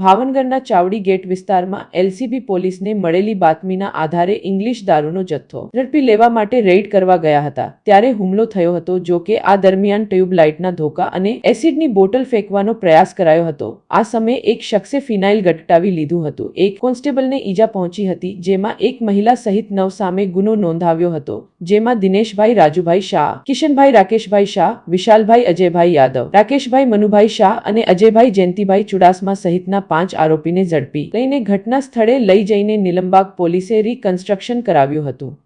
ભાવનગરના ચાવડી ગેટ વિસ્તારમાં એલસીબી પોલીસને મળેલી બાતમીના આધારે ઇંગ્લિશ દારૂનો જથ્થો ઝડપી લેવા માટે રેઇડ કરવા ગયા હતા. ત્યારે હુમલો થયો હતો જો કે આ દરમિયાન ટ્યુબલાઇટના ધોકા અને એસિડની બોટલ ફેંકવાનો પ્રયાસ કરાયો હતો. આ સમયે એક શખ્સે ફિનાઇલ ગટટાવી લીધું હતું. એક કોન્સ્ટેબલને ઈજા પહોંચી હતી, જેમાં એક મહિલા સહિત નવ સામે ગુનો નોંધાવ્યો હતો, જેમાં દિનેશભાઈ, રાજુભાઈ શાહ, કિશનભાઈ, રાકેશભાઈ શાહ, વિશાલભાઈ, અજયભાઈ યાદવ, રાકેશભાઈ, મનુભાઈ શાહ અને અજયભાઈ, જયંતિભાઈ ચુડાસમા સહિતના પાંચ આરોપીને ઝડપી. લઈને ઘટના સ્થળે લઈ જઈને નિલંબાગ પોલીસે રિકન્સ્ટ્રક્શન કરાવ્યું હતું.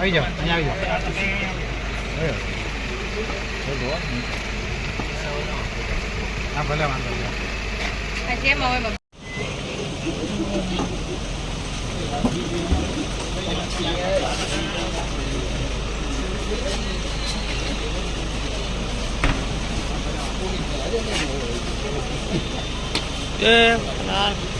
આવી જાઓ અહીંયા આવી જાઓ હા ભલે વાંધો જેમ હવે Yeah, nah.